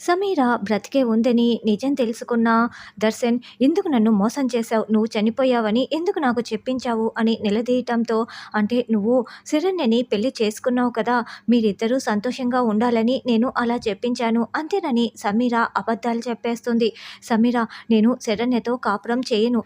సమీర బ్రతికే ఉందని నిజం తెలుసుకున్న దర్శన్ ఎందుకు నన్ను మోసం చేశావు? నువ్వు చనిపోయావని ఎందుకు నాకు చెప్పించావు? అని నిలదీయటంతో అంటే నువ్వు శరణ్యని పెళ్ళి చేసుకున్నావు కదా మీరిద్దరూ సంతోషంగా ఉండాలని నేను అలా చెప్పించాను. అంతేనని సమీర అబద్ధాలు చెప్పేస్తుంది. సమీర నేను శరణ్యతో కాపురం చేయను.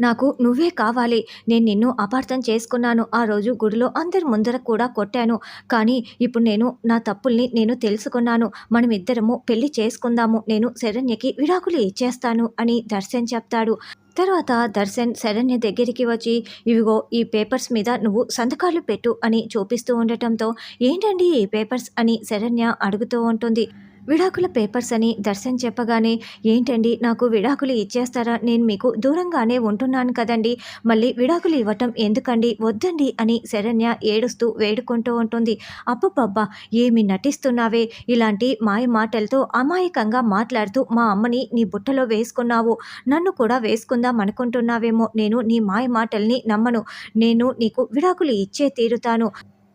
నాకు నువ్వే కావాలి. నేను నిన్ను అపార్థం చేసుకున్నాను. ఆ రోజు గుడిలో అందరి ముందర కూడా కొట్టాను. కానీ ఇప్పుడు నేను నా తప్పుల్ని నేను తెలుసుకున్నాను. మనం ఇద్దరము పెళ్ళి చేసుకుందాము. నేను శరణ్యకి విడాకులు ఇచ్చేస్తాను అని దర్శన్ చెప్తాడు. తర్వాత దర్శన్ శరణ్య దగ్గరికి వచ్చి ఇవిగో ఈ పేపర్స్ మీద నువ్వు సంతకాలు పెట్టు అని చూపిస్తూ ఉండటంతో ఏంటండి ఈ పేపర్స్ అని శరణ్య అడుగుతూ ఉంటుంది. విడాకుల పేపర్స్ అని దర్శన్ చెప్పగానే ఏంటండి నాకు విడాకులు ఇచ్చేస్తారా? నేను మీకు దూరంగానే ఉంటున్నాను కదండి. మళ్ళీ విడాకులు ఇవ్వటం ఎందుకండి? వద్దండి అని శరణ్య ఏడుస్తూ వేడుకుంటూ ఉంటుంది. అబ్బబ్బబ్బా ఏమి నటిస్తున్నావే? ఇలాంటి మాయ మాటలతో అమాయకంగా మాట్లాడుతూ మా అమ్మని నీ బుట్టలో వేసుకున్నావు. నన్ను కూడా వేసుకుందాం అనుకుంటున్నావేమో. నేను నీ మాయ మాటల్ని నమ్మను. నేను నీకు విడాకులు ఇచ్చే తీరుతాను.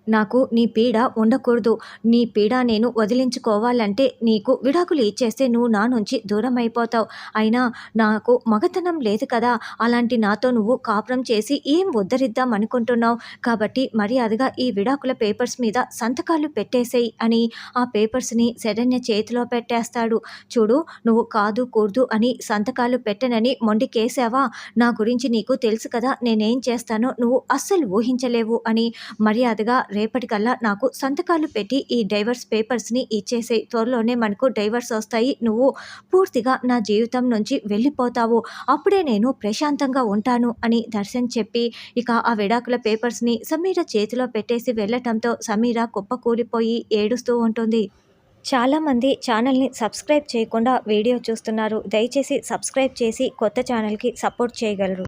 నాకు నీ పీడ ఉండకూడదు. నీ పీడ నేను వదిలించుకోవాలంటే నీకు విడాకులు ఇచ్చేస్తే నువ్వు నా నుంచి దూరం అయిపోతావు అయినా నాకు మగతనం లేదు కదా. అలాంటి నాతో నువ్వు కాపురం చేసి ఏం ఉద్ధరిద్దాం అనుకుంటున్నావు? కాబట్టి మర్యాదగా ఈ విడాకుల పేపర్స్ మీద సంతకాలు పెట్టేసేయి అని ఆ పేపర్స్ని శరణ్య చేతిలో పెట్టేస్తాడు. చూడు నువ్వు కాదు కూడదు అని సంతకాలు పెట్టనని మొండికేసావా నా గురించి నీకు తెలుసు కదా. నేనేం చేస్తానో నువ్వు అస్సలు ఊహించలేవు అని మర్యాదగా రేపటికల్లా నాకు సంతకాలు పెట్టి ఈ డైవర్స్ పేపర్స్ని ఇచ్చేసే త్వరలోనే మనకు డైవర్స్ వస్తాయి. నువ్వు పూర్తిగా నా జీవితం నుంచి వెళ్ళిపోతావు. అప్పుడే నేను ప్రశాంతంగా ఉంటాను అని దర్శన్ చెప్పి ఇక ఆ విడాకుల పేపర్స్ని సమీర చేతిలో పెట్టేసి వెళ్ళటంతో సమీర కుప్పకూలిపోయి ఏడుస్తూ ఉంటుంది. చాలామంది ఛానల్ని సబ్స్క్రైబ్ చేయకుండా వీడియో చూస్తున్నారు. దయచేసి సబ్స్క్రైబ్ చేసి కొత్త ఛానల్కి సపోర్ట్ చేయగలరు.